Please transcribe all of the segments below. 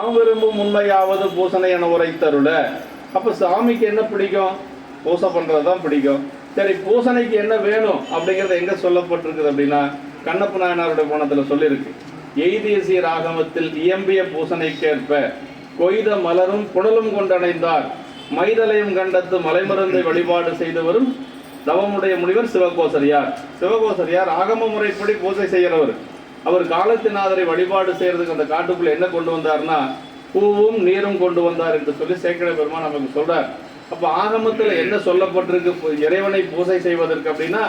தாம் விரும்பும் உண்மையாவது பூசனை என உரைத்தருள. அப்ப சாமிக்கு என்ன பிடிக்கும்? பூசை பண்ணுறது தான் பிடிக்கும். சரி பூசனைக்கு என்ன வேணும் அப்படிங்கறது எங்க சொல்லப்பட்டிருக்குது அப்படின்னா கண்ணப்ப நாயனாருடைய கோணத்துல சொல்லியிருக்கு. எய்தேசிய ராகமத்தில் இயம்பிய பூசனைக்கேற்ப கொய்த மலரும் குடலும் கொண்டடைந்தார். மைதலையும் கண்டத்து மலைமருந்தை வழிபாடு செய்து வரும் தவமுடைய முனிவர் சிவகோசரியார். சிவகோசரியார் ஆகம முறைப்படி பூசை செய்கிறவர். அவர் காலத்தினாதரை வழிபாடு செய்யறதுக்கு அந்த காட்டுக்குள்ள என்ன கொண்டு வந்தார்னா பூவும் நீரும் கொண்டு வந்தார் என்று சொல்லி சேக்கட பெருமான் நமக்கு சொல்றார். அப்ப ஆகமத்தில் என்ன சொல்லப்பட்டிருக்கு? இறைவனை பூசை செய்வதற்கு அப்படின்னா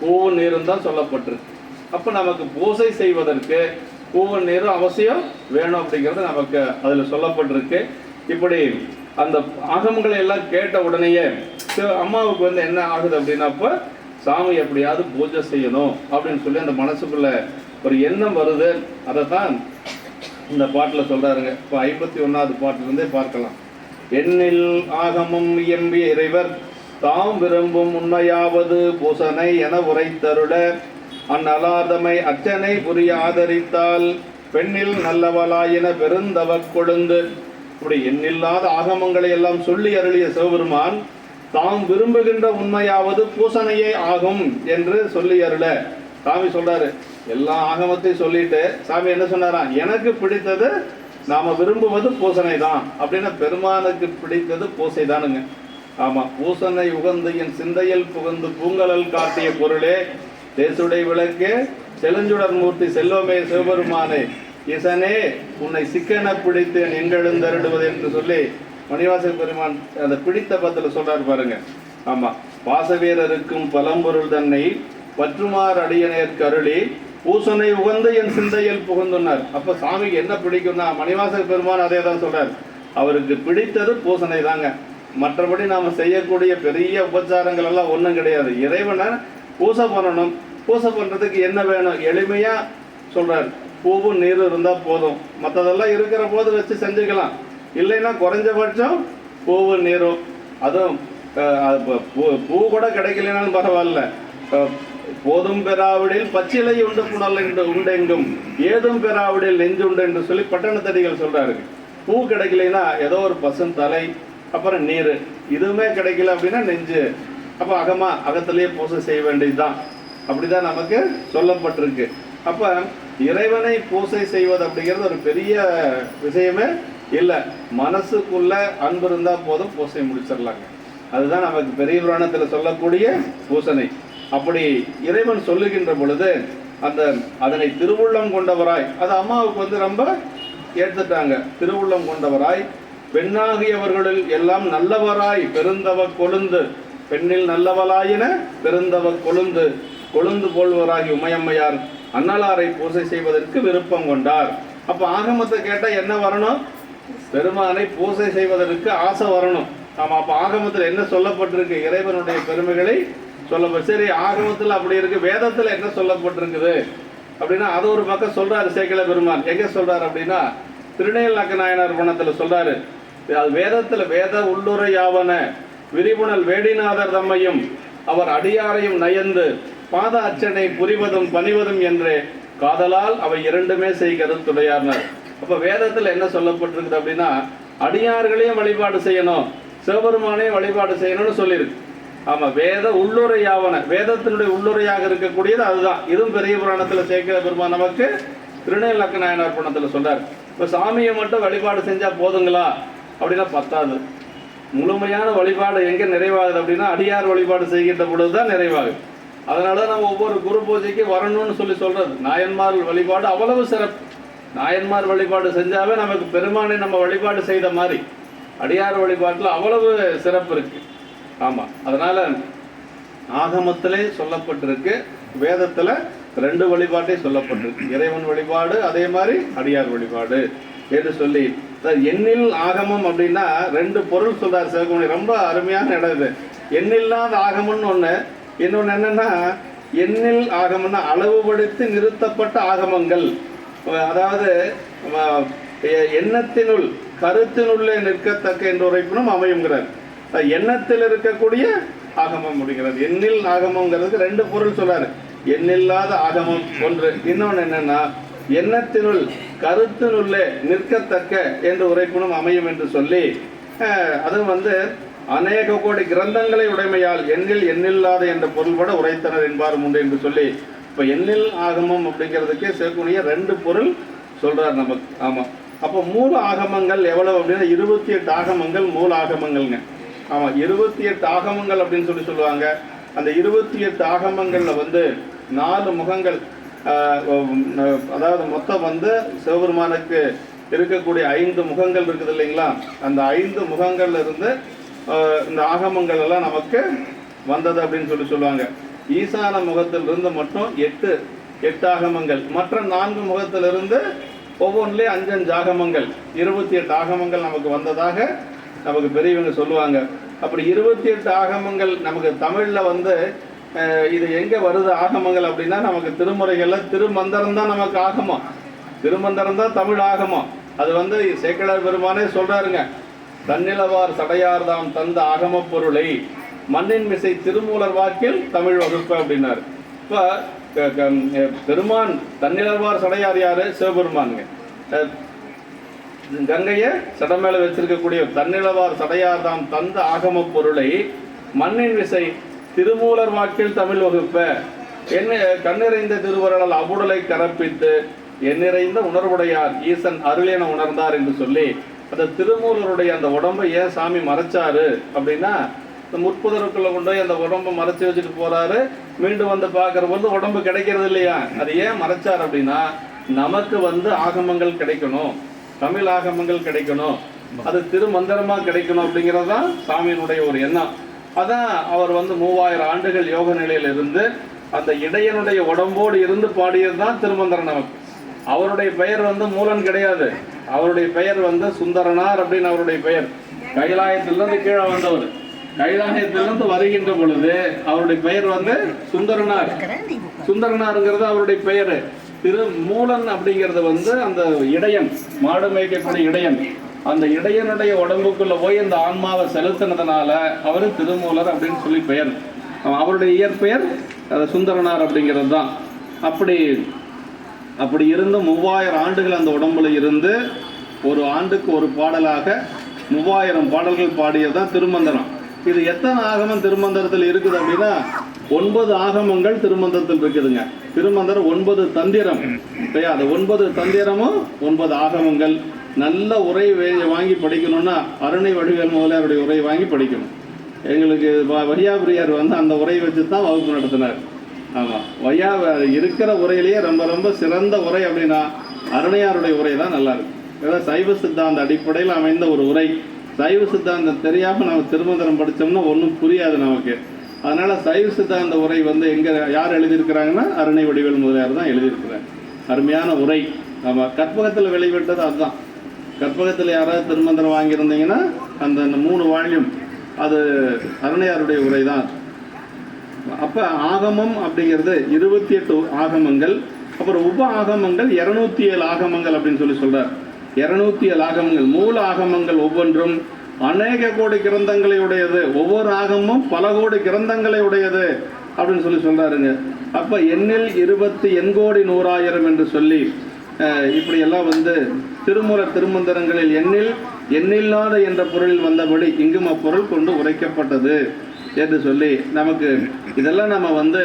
பூவும் நீரும் தான் சொல்லப்பட்டிருக்கு. அப்ப நமக்கு பூசை செய்வதற்கு பூவும் நீரும் அவசியம் வேணும் அப்படிங்கிறது நமக்கு அதுல சொல்லப்பட்டிருக்கு. இப்படி அந்த ஆகமங்களை எல்லாம் கேட்ட உடனேயே அம்மாவுக்கு வந்து என்ன ஆகுது அப்படின்னா அப்ப சாமி எப்படியாவது பூஜை செய்யணும் அப்படின்னு சொல்லி அந்த மனசுக்குள்ள ஒரு எண்ணம் வருது. அதை தான் இந்த பாட்டில் சொல்கிறாருங்க இப்போ ஐம்பத்தி ஒன்றாவது பாட்டிலிருந்தே பார்க்கலாம். எண்ணில் ஆகமம் இயம்பிய இறைவர் தாம் விரும்பும் உண்மையாவது பூசனை என உரைத்தருள அந்நலாதமை அச்சனை புரிய ஆதரித்தால் பெண்ணில் நல்லவளாயின பெருந்தவ கொழுந்து. இப்படி எண்ணில்லாத ஆகமங்களை எல்லாம் சொல்லி அருளிய சிவபெருமான் தாம் விரும்புகின்ற உண்மையாவது பூசனையே ஆகும் என்று சொல்லி அருள. சாமி சொல்றாரு எல்லா ஆகமத்தையும் சொல்லிட்டு சாமி என்ன சொன்னாராம்? எனக்கு பிடித்தது நாம விரும்புவது பூசனை தான் அப்படின்னா பெருமானுக்கு பிடித்தது பூசை தானுங்க ஆமா பூசனை உகந்து என் சிந்தையில் புகுந்து பூங்கலல் காட்டிய பொருளே தேசுடை விளக்கே செலஞ்சுடர் மூர்த்தி செல்வமே சிவபெருமானே. இசனே உன்னை சிக்கன பிடித்தேன் எங்கெழுந்தருடுவது என்று சொல்லி மணிவாச பெருமான் அந்த பிடித்த பத்தில் சொல்றார் பாருங்க. ஆமா வாசவீரருக்கும் பலம்பொருள் தன்னை பற்றுமார் அடியனேற் கருளி பூசனை உகந்த என் சிந்தையில் புகுந்துனார் அப்ப சாமிக்கு என்ன பிடிக்கும்னா மணிவாச பெருமான் அதே தான் சொல்றார். அவருக்கு பிடித்தது பூசனை தாங்க. மற்றபடி நாம செய்யக்கூடிய பெரிய உபச்சாரங்கள் எல்லாம் ஒன்றும் கிடையாது. இறைவனை பூசை பண்ணணும். பூசை பண்றதுக்கு என்ன வேணும்? எளிமையா சொல்றார். பூவும் நீரும் இருந்தா போதும். மற்றதெல்லாம் இருக்கிற போது வச்சு செஞ்சுக்கலாம். இல்லைன்னா குறைஞ்சபட்சம் பூவும் நீரும். அதுவும் பூ பூ கூட கிடைக்கலனாலும் பரவாயில்ல. போதும் பெறாவிடில் பச்சிலை உண்டு புனல் என்று உண்டெங்கும் ஏதும் பெறாவிடில் நெஞ்சுண்டு என்று சொல்லி பட்டணத்தடிகள் சொல்றாரு. பூ கிடைக்கலைன்னா ஏதோ ஒரு பசும் தலை அப்புறம் நீர் இதுவுமே கிடைக்கல அப்படின்னா நெஞ்சு. அப்ப அகமா அகத்திலேயே பூசை செய்ய வேண்டியதுதான். அப்படிதான் நமக்கு சொல்லப்பட்டிருக்கு. அப்ப இறைவனை பூசை செய்வது அப்படிங்கிறது ஒரு பெரிய விஷயமே இல்லை. மனசுக்குள்ள அன்பு இருந்தா போதும் பூசை முடிச்சிடலாங்க. அதுதான் நமக்கு பெரிய புராணத்தில் சொல்லக்கூடிய பூசனை அப்படி இறைவன் சொல்லுகின்ற பொழுது அந்த அதனை திருவுள்ளம் கொண்டவராய் அது அம்மாவுக்கு வந்து ரொம்ப ஏற்றுட்டாங்க திருவுள்ளம் கொண்டவராய் பெண்ணாகியவர்களில் எல்லாம் நல்லவராய் பெருந்தவ கொழுந்து பெண்ணில் நல்லவளாயின பெருந்தவ கொழுந்து கொழுந்து போல்வராகி உமையம்மையார் அன்னலாரை பூசை செய்வதற்கு விருப்பம் கொண்டார். அப்ப ஆகமத்தை கேட்டால் என்ன வரணும்? பெருமானை பூசை செய்வதற்கு ஆசை வரணும். ஆமா அப்ப ஆகமத்தில் என்ன சொல்லப்பட்டிருக்கு? இறைவனுடைய பெருமைகளை சொல்லப்போ சரி ஆகமத்தில் அப்படி இருக்கு. வேதத்தில் என்ன சொல்லப்பட்டிருக்குது? அப்படின்னா அது ஒரு பக்கம் சொல்றாரு சேக்கல பெருமான். எங்க சொல்றாரு அப்படின்னா திருநெல் நாயனார் குணத்தில் சொல்றாரு. அது வேதத்தில் வேத உள்ளுரையாவன விரிபுணல் வேடிநாதர் தம்மையும் அவர் அடியாரையும் நயந்து பாத அர்ச்சனை புரிவதும் பணிவதும் என்று காதலால் அவை இரண்டுமே செய்கிறது கருத்துடையார்னர் அப்ப வேதத்தில் என்ன சொல்லப்பட்டிருக்குது அப்படின்னா அடியார்களையும் வழிபாடு செய்யணும் சிவபெருமானையும் வழிபாடு செய்யணும்னு சொல்லியிருக்கு. ஆமா வேத உள்ளுரையாவன வேதத்தினுடைய உள்ளுரையாக இருக்கக்கூடியது அதுதான். இதுவும் பெரிய புராணத்துல சேர்க்கிற பெருமான் நமக்கு திருநெல்நக்க நாயனார் புராணத்துல சொல்றார். இப்ப சாமியை மட்டும் வழிபாடு செஞ்சா போதுங்களா? அப்படின்னா பத்தாது. முழுமையான வழிபாடு எங்க நிறைவாகுது அப்படின்னா அடியார் வழிபாடு செய்கின்ற பொழுதுதான் நிறைவாகுது. அதனால நம்ம ஒவ்வொரு குரு பூஜைக்கு வரணும்னு சொல்லி சொல்றது. நாயன்மார் வழிபாடு அவ்வளவு சிறப்பு. நாயன்மார் வழிபாடு செஞ்சாவே நமக்கு பெருமானை நம்ம வழிபாடு செய்த மாதிரி அடியார் வழிபாட்டில் அவ்வளவு சிறப்பு இருக்குது ஆமாம் அதனால் ஆகமத்திலே சொல்லப்பட்டிருக்கு வேதத்தில் ரெண்டு வழிபாட்டே சொல்லப்பட்டிருக்கு. இறைவன் வழிபாடு அதே மாதிரி அடியார் வழிபாடு என்று சொல்லி. எண்ணில் ஆகமம் அப்படின்னா ரெண்டு பொருள் சொல்றார் சிவகுமணி ரொம்ப அருமையான இடம் இது. எண்ணில்லாத ஆகமம்னு ஒன்று இன்னொன்று என்னன்னா எண்ணில் ஆகமம்னா அளவுபடுத்தி நிறுத்தப்பட்ட ஆகமங்கள். அதாவது எ- எண்ணத்தினுள் கருத்தினுள்ளே நிற்கத்தக்க என்ற உரைப்பினும் அமையுங்கிறார் எண்ணத்தில் இருக்கக்கூடிய ஆகமம் முடிகிறது. எண்ணில் ஆகமங்கிறதுக்கு ரெண்டு பொருள் சொல்றாரு எண்ணில்லாத ஆகமம் ஒன்று. இன்னொன்று என்னன்னா எண்ணத்தினுள் கருத்தினுள்ளே நிற்கத்தக்க என்று உரைப்பினும் அமையும் என்று சொல்லி அதுவும் வந்து அநேக கோடி கிரந்தங்களை உடைமையால் எண்ணில் எண்ணில்லாத என்ற பொருள்பட உரைத்தனர் என்பாரும் உண்டு என்று சொல்லி இப்போ எண்ணில் ஆகமம் அப்படிங்கிறதுக்கே சேர்க்கக்கூடிய ரெண்டு பொருள் சொல்றார் நமக்கு. ஆமாம் அப்போ மூல ஆகமங்கள் எவ்வளவு அப்படின்னா இருபத்தி எட்டு ஆகமங்கள் மூல ஆகமங்கள்ங்க. ஆமாம் இருபத்தி எட்டு ஆகமங்கள் அப்படின்னு சொல்லி சொல்லுவாங்க. அந்த இருபத்தி எட்டு ஆகமங்களில் வந்து நாலு முகங்கள் அதாவது மொத்தம் வந்து சிவபெருமானுக்கு இருக்கக்கூடிய ஐந்து முகங்கள் இருக்குது இல்லைங்களா? அந்த ஐந்து முகங்கள்ல இருந்து இந்த ஆகமங்கள் எல்லாம் நமக்கு வந்தது அப்படின்னு சொல்லி சொல்லுவாங்க. ஈசான முகத்திலிருந்து மட்டும் எட்டு எட்டு ஆகமங்கள். மற்ற நான்கு முகத்திலிருந்து ஒவ்வொன்றிலே அஞ்சஞ்சு ஆகமங்கள். இருபத்தி எட்டு ஆகமங்கள் நமக்கு வந்ததாக நமக்கு பெரியவங்க சொல்லுவாங்க. அப்படி இருபத்தி எட்டு ஆகமங்கள் நமக்கு தமிழில் வந்து இது எங்கே வருது ஆகமங்கள் அப்படின்னா நமக்கு திருமுறைகளில் திருமந்திரம் தான் நமக்கு ஆகமம். திருமந்திரம் தான் தமிழ் ஆகமம். அது வந்து சேக்கடார் பெருமானே சொல்கிறாருங்க தன்னிலவார் சடையார்தாம் தந்த ஆகம பொருளை மண்ணின் மிசை திருமூலர் வாக்கில் தமிழ் வகுப்பு அப்படின்னாரு. இப்போ பெருமான் தன்னிலவார் சடையார் யார்? சிவபெருமானுங்க. கங்கையை சட மேல வச்சிருக்கக்கூடிய தன்னிலவார் சடையார் தாம் தந்த ஆகம பொருளை மண்ணின் விசை திருமூலர் வாக்கில் தமிழ் வகுப்ப. என்ன கண்ணிறைந்த திருவருளால் அவுடலை கரப்பித்து எண்ணிறைந்த உணர்வுடையார் ஈசன் அருள் என உணர்ந்தார் என்று சொல்லி அந்த திருமூலருடைய அந்த உடம்பை ஏன் சாமி மறைச்சாரு அப்படின்னா இந்த முற்புதருக்குள்ள கொண்டு போய் அந்த உடம்பை மறைச்சு வச்சுட்டு போறாரு. மீண்டும் வந்து பார்க்குற போது உடம்பு கிடைக்கிறது இல்லையா? அது ஏன் மறைச்சார் அப்படின்னா நமக்கு வந்து ஆகமங்கள் கிடைக்கணும். தமிழ் ஆகமங்கள் கிடைக்கணும். அது திருமந்திரமா கிடைக்கணும் அப்படிங்கிறது தான் சாமியினுடைய ஒரு எண்ணம். அதான் அவர் வந்து மூவாயிரம் ஆண்டுகள் யோக நிலையில இருந்து அந்த இடையனுடைய உடம்போடு இருந்து பாடியது தான் திருமந்திரம் நமக்கு. அவருடைய பெயர் வந்து மூலன் கிடையாது. அவருடைய பெயர் வந்து சுந்தரனார் அப்படின்னு அவருடைய பெயர். கைலாயத்திலிருந்து கீழே வந்தவர். கைலாயத்திலிருந்து வருகின்ற பொழுது அவருடைய பெயர் வந்து சுந்தரனார். சுந்தரனாருங்கிறது அவருடைய பெயர். திரு மூலன் அப்படிங்கிறது வந்து அந்த இடையன் மாடு மேய்க்கக்கூடிய இடையன். அந்த இடையனுடைய உடம்புக்குள்ள போய் அந்த ஆன்மாவை செலுத்தினதுனால அவரு திருமூலர் அப்படின்னு சொல்லி பெயர். அவருடைய இயற்பெயர் சுந்தரனார் அப்படிங்கிறது தான். அப்படி அப்படி இருந்து மூவாயிரம் ஆண்டுகள் அந்த உடம்புல இருந்து ஒரு ஆண்டுக்கு ஒரு பாடலாக மூவாயிரம் பாடல்கள் பாடியது தான் திருமந்தனம் இது எத்தனை ஆகமம் திருமந்திரத்தில் இருக்குது அப்படின்னா ஒன்பது ஆகமங்கள் திருமந்திரத்தில் இருக்குதுங்க. திருமந்திரம் ஒன்பது தந்திரம். இல்லையா அது ஒன்பது தந்திரமும் ஒன்பது ஆகமங்கள். நல்ல உரை வே- வாங்கி படிக்கணும்னா அருணை வடிவேல் முதலியாருடைய உரை வாங்கி படிக்கணும். எங்களுக்கு வ- வையாபுரியார் வந்து அந்த உரை வச்சு தான் வகுப்பு நடத்தினார். ஆமாம் வையா இருக்கிற உரையிலேயே ரொம்ப ரொம்ப சிறந்த உரை அப்படின்னா அருணையாருடைய உரை தான் நல்லா இருக்கு. ஏதாவது சைவ சித்தாந்த அடிப்படையில் அமைந்த ஒரு உரை. சைவ சித்தாந்தம் தெரியாமல் நம்ம திருமந்திரம் படித்தோம்னா ஒன்றும் புரியாது நமக்கு. அதனால் சைவ சித்தாந்த உரை வந்து எங்கே யார் எழுதியிருக்கிறாங்கன்னா அருணை வடிவேல் முதலியார் தான் எழுதியிருக்கிறார். அருமையான உரை. நம்ம கற்பகத்தில் வெளிவிட்டது அதுதான். கற்பகத்தில் யாராவது திருமந்திரம் வாங்கியிருந்தீங்கன்னா அந்த அந்த மூணு வால்யூம் அது அருணையாருடைய உரை தான் அப்போ ஆகமம் அப்படிங்கிறது இருபத்தி எட்டு ஆகமங்கள் அப்புறம் உப ஆகமங்கள் இரநூத்தி ஏழு ஆகமங்கள் அப்படின்னு சொல்லி சொல்கிறார் இருநூத்தி ஏழு ஆகமங்கள் மூல ஆகமங்கள் ஒவ்வொன்றும் அநேக கோடி கிரந்தங்களை உடையது. ஒவ்வொரு ஆகமும் பல கோடி கிரந்தங்களை உடையது அப்படின்னு சொல்லி சொல்றாருங்க. அப்ப எண்ணில் இருபத்தி எண்கோடி நூறாயிரம் என்று சொல்லி இப்படியெல்லாம் இப்படி எல்லாம் வந்து திருமூலர் திருமந்திரங்களில் எண்ணில் எண்ணில்லாத என்ற பொருளில் வந்தபடி இங்கும் அப்பொருள் கொண்டு உரைக்கப்பட்டது என்று சொல்லி நமக்கு இதெல்லாம் நம்ம வந்து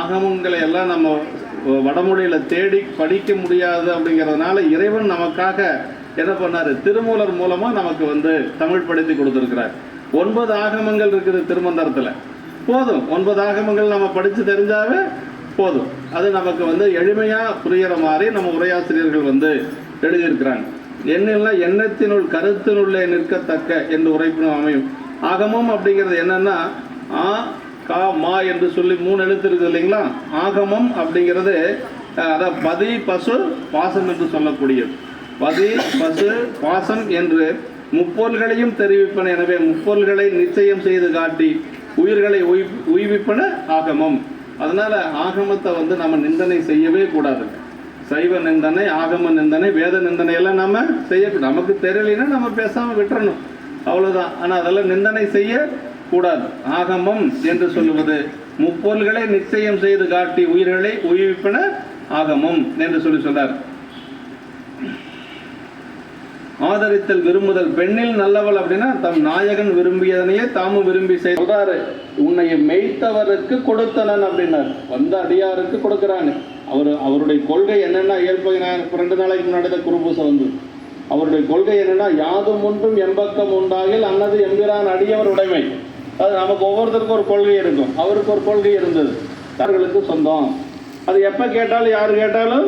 ஆகமங்களை எல்லாம் நம்ம வடமொழியில் தேடி படிக்க முடியாது அப்படிங்கிறதுனால இறைவன் நமக்காக என்ன பண்ணார்? திருமூலர் மூலமாக நமக்கு வந்து தமிழ் படுத்தி கொடுத்துருக்கிறார். ஒன்பது ஆகமங்கள் இருக்குது திருமந்தரத்தில். போதும். ஒன்பது ஆகமங்கள் நம்ம படித்து தெரிஞ்சாவே போதும். அது நமக்கு வந்து எளிமையாக புரிகிற மாதிரி நம்ம உரையாசிரியர்கள் வந்து எழுதியிருக்கிறாங்க. எண்ணெல்லாம் எண்ணத்தினுள் கருத்தினுள்ளே நிற்கத்தக்க என்று உரைப்பினும் அமையும் ஆகமம் அப்படிங்கிறது என்னன்னா ஆ கா மா என்று சொல்லி மூணு எழுத்து இருக்குது இல்லைங்களா? ஆகமம் அப்படிங்கிறது அதான் பதி பசு பாசம் என்று சொல்லக்கூடியது. பதி பசு பாசம் என்று முப்பொருள்களையும் தெரிவிப்பன. எனவே முப்பொருள்களை நிச்சயம் செய்து காட்டி உயிர்களை உய் உய்விப்பன ஆகமம். அதனால் ஆகமத்தை வந்து நம்ம நிந்தனை செய்யவே கூடாது. சைவ நிந்தனை ஆகம நிந்தனை வேத நிந்தனை எல்லாம் நம்ம செய்ய நமக்கு தெரியலைன்னா நம்ம பேசாமல் விட்டுறணும். அவ்வளோதான் ஆனால் அதெல்லாம் நிந்தனை செய்ய கூடாது. ஆகமம் என்று சொல்லுவது முப்பொருள்களை நிச்சயம் செய்து காட்டி உயிர்களை உயிர்ப்பின ஆகமம் என்று சொல்லி சொல்றார். ஆதரித்தல் விரும்புதல் பெண்ணில் நல்லவள் அப்படின்னா தம் நாயகன் விரும்பியதனையே தாமும் விரும்பி செய்தாரு உன்னை மெய்த்தவருக்கு கொடுத்தனன் அப்படின்னார். வந்த அடியாருக்கு கொடுக்குறான்னு அவர் அவருடைய கொள்கை என்னென்னா ஏற்ப ரெண்டு நாளைக்கு முன்னாடி குருபூசை வந்து. அவருடைய கொள்கை என்னென்னா யாதும் ஒன்றும் எம்பக்கம் உண்டாகில் அன்னது எம்பிரான் அடியவர் உடைமை. அது நமக்கு ஒவ்வொருத்தருக்கும் ஒரு கொள்கை இருக்கும். அவருக்கு ஒரு கொள்கை இருந்தது. அவர்களுக்கு சொந்தம். அது எப்போ கேட்டாலும் யார் கேட்டாலும்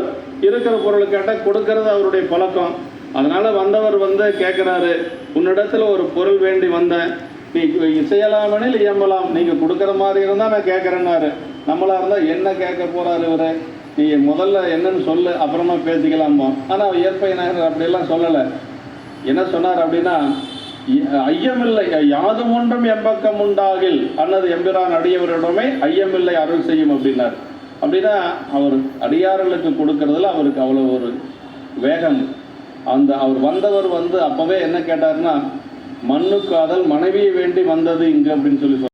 இருக்கிற பொருள் கேட்டால் கொடுக்கறது அவருடைய பழக்கம். அதனால் வந்தவர் வந்து கேட்குறாரு உன்னிடத்தில் ஒரு பொருள் வேண்டி வந்தேன். நீ இசையலாமெனில் இயம்பலாம். நீங்கள் கொடுக்குற மாதிரி இருந்தால் நான் கேட்குறேன்னாரு நம்மளாக இருந்தால் என்ன கேட்க போகிறாரு இவர்? நீ முதல்ல என்னன்னு சொல்லு அப்புறமா பேசிக்கலாமா ஆனால் இயற்பை நகர் அப்படியெல்லாம் சொல்லலை. என்ன சொன்னார் அப்படின்னா ஐயமில்லை யாதும் ஒன்றும் எம்பக்கம் உண்டாகில். அன்னது எம்பிரான் அடியவரிடமே ஐயமில்லை அருள் செய்யும் அப்படின்னார். அப்படின்னா அவர் அடியார்களுக்கு கொடுக்கறதுல அவருக்கு அவ்வளோ ஒரு வேகம். அந்த அவர் வந்தவர் வந்து அப்போவே என்ன கேட்டாருன்னா மண்ணு காதல் மனைவியை வேண்டி வந்தது இங்கே அப்படின்னு சொல்லி